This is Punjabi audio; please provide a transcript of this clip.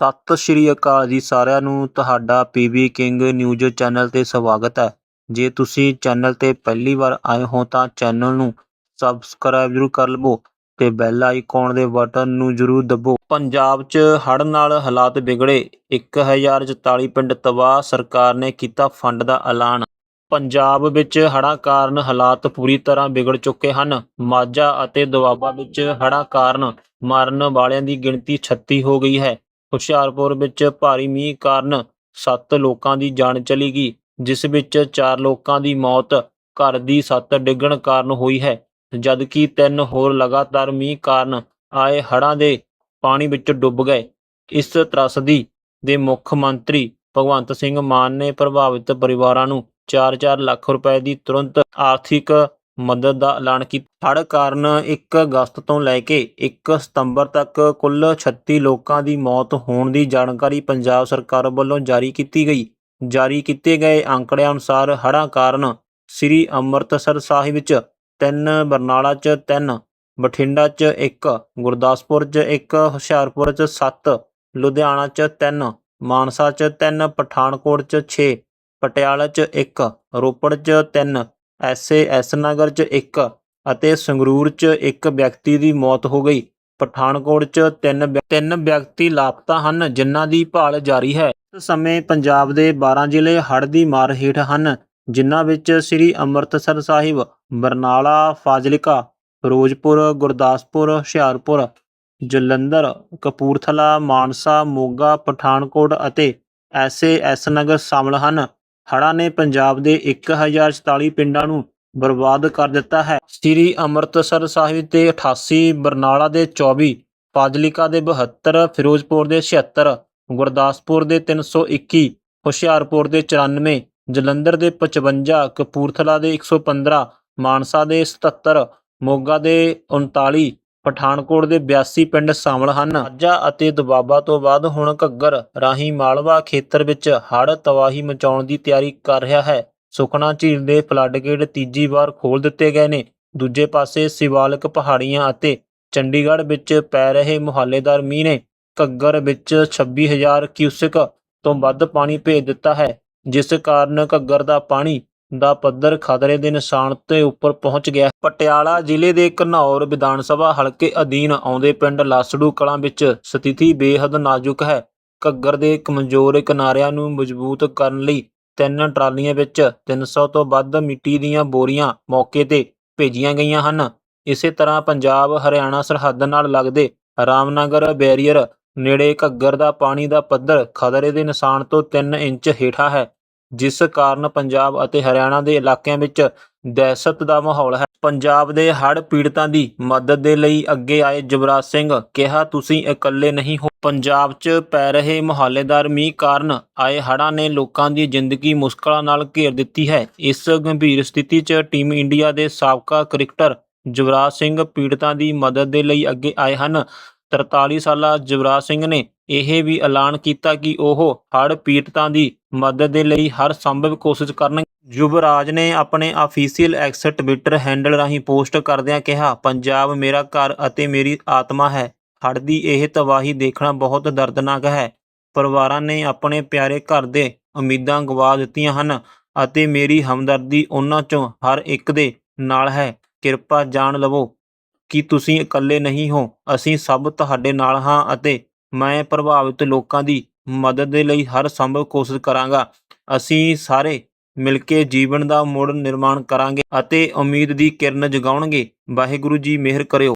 ਸਤਿ ਸ਼੍ਰੀ ਅਕਾਲ ਜੀ ਸਾਰਿਆਂ ਨੂੰ, ਤੁਹਾਡਾ ਪੀਬੀ ਕਿੰਗ ਨਿਊਜ਼ ਚੈਨਲ ਤੇ ਸਵਾਗਤ ਹੈ। ਜੇ ਤੁਸੀਂ ਚੈਨਲ ਤੇ ਪਹਿਲੀ ਵਾਰ ਆਏ ਹੋ ਤਾਂ ਚੈਨਲ ਨੂੰ ਸਬਸਕ੍ਰਾਈਬ ਜ਼ਰੂਰ ਕਰ ਲਵੋ ਤੇ ਬੈਲ ਆਈਕਨ ਦੇ ਬਟਨ ਨੂੰ ਜ਼ਰੂਰ ਦਬੋ। ਪੰਜਾਬ 'ਚ ਹੜ੍ਹ ਨਾਲ ਹਾਲਾਤ ਵਿਗੜੇ। 1044 ਪਿੰਡ ਤਬਾਹ ਸਰਕਾਰ ਨੇ ਕੀਤਾ ਫੰਡ ਦਾ ਐਲਾਨ। ਪੰਜਾਬ ਵਿੱਚ ਹੜ੍ਹਾਂ ਕਾਰਨ ਹਾਲਾਤ ਪੂਰੀ ਤਰ੍ਹਾਂ ਵਿਗੜ ਚੁੱਕੇ ਹਨ। ਮਾਝਾ ਅਤੇ ਦੁਆਬਾ ਵਿੱਚ ਹੜ੍ਹਾਂ ਕਾਰਨ ਮਰਨ ਵਾਲਿਆਂ ਦੀ ਗਿਣਤੀ 36 ਹੋ ਗਈ ਹੈ। ਹੁਸ਼ਿਆਰਪੁਰ ਵਿੱਚ ਭਾਰੀ ਮੀਂਹ ਕਾਰਨ 7 ਲੋਕਾਂ ਦੀ ਜਾਨ ਚਲੀ ਗਈ, ਜਿਸ ਵਿੱਚ 4 ਲੋਕਾਂ ਦੀ ਮੌਤ, ਘਰ ਦੀ ਛੱਤ ਡਿੱਗਣ ਕਾਰਨ ਹੋਈ ਹੈ, ਜਦਕਿ ਤਿੰਨ ਹੋਰ ਲਗਾਤਾਰ ਮੀਂਹ ਕਾਰਨ ਆਏ ਹੜ੍ਹਾਂ ਦੇ ਪਾਣੀ ਵਿੱਚ ਡੁੱਬ ਗਏ। ਇਸ ਤਰਸਦੀ ਦੇ ਮੁੱਖ ਮੰਤਰੀ ਭਗਵੰਤ ਸਿੰਘ ਮਾਨ ਨੇ ਪ੍ਰਭਾਵਿਤ ਪਰਿਵਾਰਾਂ ਨੂੰ 4-4 ਲੱਖ ਰੁਪਏ ਦੀ ਤੁਰੰਤ ਆਰਥਿਕ ਮਦਦ ਦਾ ਐਲਾਨ ਕੀਤਾ। ਹੜ੍ਹ ਕਾਰਨ 1 ਅਗਸਤ ਤੋਂ ਲੈ ਕੇ 1 ਸਤੰਬਰ ਤੱਕ ਕੁੱਲ 36 ਲੋਕਾਂ ਦੀ ਮੌਤ ਹੋਣ ਦੀ ਜਾਣਕਾਰੀ ਪੰਜਾਬ ਸਰਕਾਰ ਵੱਲੋਂ ਜਾਰੀ ਕੀਤੀ ਗਈ। ਜਾਰੀ ਕੀਤੇ ਗਏ ਅੰਕੜਿਆਂ ਅਨੁਸਾਰ ਹੜ੍ਹਾਂ ਕਾਰਨ ਸ੍ਰੀ ਅੰਮ੍ਰਿਤਸਰ ਸਾਹਿਬ ਵਿੱਚ 3 ਬਰਨਾਲਾ 'ਚ 3 ਬਠਿੰਡਾ 'ਚ 1 ਗੁਰਦਾਸਪੁਰ 'ਚ 1 ਹੁਸ਼ਿਆਰਪੁਰ 'ਚ 7 ਲੁਧਿਆਣਾ 'ਚ 3 ਮਾਨਸਾ 'ਚ 3 ਪਠਾਨਕੋਟ 'ਚ 6 ਪਟਿਆਲਾ 'ਚ 1 ਰੋਪੜ 'ਚ 3 ਐਸਏਐਸ ਨਗਰ 'ਚ ਇੱਕ ਅਤੇ ਸੰਗਰੂਰ 'ਚ ਇੱਕ ਵਿਅਕਤੀ ਦੀ ਮੌਤ ਹੋ ਗਈ। ਪਠਾਨਕੋਟ 'ਚ ਤਿੰਨ ਤਿੰਨ ਵਿਅਕਤੀ ਲਾਪਤਾ ਹਨ, ਜਿਨ੍ਹਾਂ ਦੀ ਭਾਲ ਜਾਰੀ ਹੈ। ਇਸ ਸਮੇਂ ਪੰਜਾਬ ਦੇ 12 ਜ਼ਿਲ੍ਹੇ ਹੜ੍ਹ ਦੀ ਮਾਰ ਹੇਠ ਹਨ, ਜਿਨ੍ਹਾਂ ਵਿੱਚ ਸ੍ਰੀ ਅੰਮ੍ਰਿਤਸਰ ਸਾਹਿਬ, ਬਰਨਾਲਾ, ਫਾਜ਼ਿਲਕਾ ਫਿਰੋਜ਼ਪੁਰ ਗੁਰਦਾਸਪੁਰ, ਹੁਸ਼ਿਆਰਪੁਰ, ਜਲੰਧਰ, ਕਪੂਰਥਲਾ, ਮਾਨਸਾ, ਮੋਗਾ, ਪਠਾਨਕੋਟ ਅਤੇ ਐਸਏਐਸ ਨਗਰ ਸ਼ਾਮਲ ਹਨ। ਹੜ੍ਹਾਂ ਨੇ ਪੰਜਾਬ ਦੇ 1044 ਪਿੰਡਾਂ ਨੂੰ ਬਰਬਾਦ ਕਰ ਦਿੱਤਾ ਹੈ। ਸ੍ਰੀ ਅੰਮ੍ਰਿਤਸਰ ਸਾਹਿਬ ਦੇ 88 ਬਰਨਾਲਾ ਦੇ 24 ਫਾਜ਼ਿਲਕਾ ਦੇ 72 ਫਿਰੋਜ਼ਪੁਰ ਦੇ 76 ਗੁਰਦਾਸਪੁਰ ਦੇ 321 ਹੁਸ਼ਿਆਰਪੁਰ ਦੇ 94 ਜਲੰਧਰ ਦੇ 55 ਕਪੂਰਥਲਾ ਦੇ 115 ਮਾਨਸਾ ਦੇ 77 ਮੋਗਾ ਦੇ 39 ਪਠਾਨਕੋਟ ਦੇ 82 ਪਿੰਡ ਸ਼ਾਮਲ ਹਨ। ਮਾਝਾ ਅਤੇ ਦੁਆਬਾ ਤੋਂ ਬਾਅਦ ਹੁਣ ਘੱਗਰ ਰਾਹੀਂ ਮਾਲਵਾ ਖੇਤਰ ਵਿੱਚ ਹੜ੍ਹ ਤਬਾਹੀ ਮਚਾਉਣ ਦੀ ਤਿਆਰੀ ਕਰ ਰਿਹਾ ਹੈ। ਸੁਖਨਾ ਝੀਲ ਦੇ ਫਲੱਡਗੇਟ ਤੀਜੀ ਵਾਰ ਖੋਲ੍ਹ ਦਿੱਤੇ ਗਏ ਨੇ। ਦੂਜੇ ਪਾਸੇ ਸਿਵਾਲਕ ਪਹਾੜੀਆਂ ਅਤੇ ਚੰਡੀਗੜ੍ਹ ਵਿੱਚ ਪੈ ਰਹੇ ਮੁਹਾਲੇਦਾਰ ਮੀਂਹ ਨੇ ਘੱਗਰ ਵਿੱਚ 26000 ਕਿਊਸਿਕ ਤੋਂ ਵੱਧ ਪਾਣੀ ਭੇਜ ਦਿੱਤਾ ਹੈ, ਜਿਸ ਕਾਰਨ ਘੱਗਰ ਦਾ ਪਾਣੀ ਦਾ ਪੱਧਰ ਖਤਰੇ ਦੇ ਨਿਸ਼ਾਨ ਤੋਂ ਉੱਪਰ ਪਹੁੰਚ ਗਿਆ। ਪਟਿਆਲਾ ਜ਼ਿਲ੍ਹੇ ਦੇ ਘਨੌਰ ਵਿਧਾਨ ਸਭਾ ਹਲਕੇ ਅਧੀਨ ਆਉਂਦੇ ਪਿੰਡ ਲਾਸੜੂ ਕਲਾਂ ਵਿੱਚ ਸਥਿਤੀ ਬੇਹੱਦ ਨਾਜ਼ੁਕ ਹੈ। ਘੱਗਰ ਦੇ ਕਮਜ਼ੋਰ ਕਿਨਾਰਿਆਂ ਨੂੰ ਮਜ਼ਬੂਤ ਕਰਨ ਲਈ ਤਿੰਨ ਟਰਾਲੀਆਂ ਵਿੱਚ 300 ਤੋਂ ਵੱਧ ਮਿੱਟੀ ਦੀਆਂ ਬੋਰੀਆਂ ਮੌਕੇ ਤੇ ਭੇਜੀਆਂ ਗਈਆਂ ਹਨ। ਇਸੇ ਤਰ੍ਹਾਂ ਪੰਜਾਬ, ਹਰਿਆਣਾ, ਸਰਹੱਦ ਨਾਲ ਲੱਗਦੇ ਰਾਮਨਗਰ ਬੈਰੀਅਰ ਨੇੜੇ ਘੱਗਰ ਦਾ ਪਾਣੀ ਦਾ ਪੱਧਰ ਖਤਰੇ ਦੇ ਨਿਸ਼ਾਨ ਤੋਂ 3 ਇੰਚ ਹੇਠਾਂ ਹੈ। ਜਿਸ ਕਾਰਨ ਪੰਜਾਬ ਅਤੇ ਹਰਿਆਣਾ ਦੇ ਇਲਾਕਿਆਂ ਵਿੱਚ ਦਹਿਸ਼ਤ ਦਾ ਮਾਹੌਲ ਹੈ। ਪੰਜਾਬ ਦੇ ਹੜ੍ਹ ਪੀੜਤਾਂ ਦੀ ਮਦਦ ਦੇ ਲਈ ਅੱਗੇ ਆਏ ਯੁਵਰਾਜ ਸਿੰਘ ਕਿਹਾ, ਤੁਸੀਂ ਇਕੱਲੇ ਨਹੀਂ ਹੋ। ਪੰਜਾਬ 'ਚ ਪੈ ਰਹੇ ਮੁਹਾਲੇਦਾਰ ਮੀਂਹ ਕਾਰਨ ਆਏ ਹੜ੍ਹਾਂ ਨੇ ਲੋਕਾਂ ਦੀ ਜ਼ਿੰਦਗੀ ਮੁਸ਼ਕਲਾਂ ਨਾਲ ਘੇਰ ਦਿੱਤੀ ਹੈ। ਇਸ ਗੰਭੀਰ ਸਥਿਤੀ 'ਚ ਟੀਮ ਇੰਡੀਆ ਦੇ ਸਾਬਕਾ ਕ੍ਰਿਕਟਰ ਯੁਵਰਾਜ ਸਿੰਘ ਪੀੜਤਾਂ ਦੀ ਮਦਦ ਦੇ ਲਈ ਅੱਗੇ ਆਏ ਹਨ। 43 ਸਾਲਾ ਜਵਰਾਜ ਸਿੰਘ ਨੇ ਇਹ ਵੀ ਐਲਾਨ ਕੀਤਾ ਕਿ ਉਹ ਹੜ੍ਹ ਪੀੜਤਾਂ ਦੀ ਮਦਦ ਦੇ ਲਈ ਹਰ ਸੰਭਵ ਕੋਸ਼ਿਸ਼ ਕਰਨਗੇ। ਯੁਵਰਾਜ ਨੇ ਆਪਣੇ ਅਫੀਸ਼ੀਅਲ ਐਕਸ ਟਵਿੱਟਰ ਹੈਂਡਲ ਰਾਹੀਂ ਪੋਸਟ ਕਰਦਿਆਂ ਕਿਹਾ, ਪੰਜਾਬ ਮੇਰਾ ਘਰ ਅਤੇ ਮੇਰੀ ਆਤਮਾ ਹੈ। ਹੜ੍ਹ ਦੀ ਇਹ ਤਬਾਹੀ ਦੇਖਣਾ ਬਹੁਤ ਦਰਦਨਾਕ ਹੈ। ਪਰਿਵਾਰਾਂ ਨੇ ਆਪਣੇ ਪਿਆਰੇ ਘਰ ਦੇ ਉਮੀਦਾਂ ਗਵਾ ਦਿੱਤੀਆਂ ਹਨ ਅਤੇ ਮੇਰੀ ਹਮਦਰਦੀ ਉਹਨਾਂ ਚੋਂ ਹਰ ਇੱਕ ਦੇ ਨਾਲ ਹੈ। ਕਿਰਪਾ ਜਾਣ ਲਵੋ। ਕਿ ਤੁਸੀਂ ਇਕੱਲੇ ਨਹੀਂ ਹੋ, ਅਸੀਂ ਸਭ ਤੁਹਾਡੇ ਨਾਲ ਹਾਂ ਅਤੇ ਮੈਂ ਪ੍ਰਭਾਵਿਤ ਲੋਕਾਂ ਦੀ ਮਦਦ ਦੇ ਲਈ ਹਰ ਸੰਭਵ ਕੋਸ਼ਿਸ਼ ਕਰਾਂਗਾ। ਅਸੀਂ ਸਾਰੇ ਮਿਲ ਕੇ ਜੀਵਨ ਦਾ ਮੁੜ ਨਿਰਮਾਣ ਕਰਾਂਗੇ ਅਤੇ ਉਮੀਦ ਦੀ ਕਿਰਨ ਜਗਾਉਣਗੇ। ਵਾਹਿਗੁਰੂ ਜੀ, ਮਿਹਰ ਕਰਿਓ।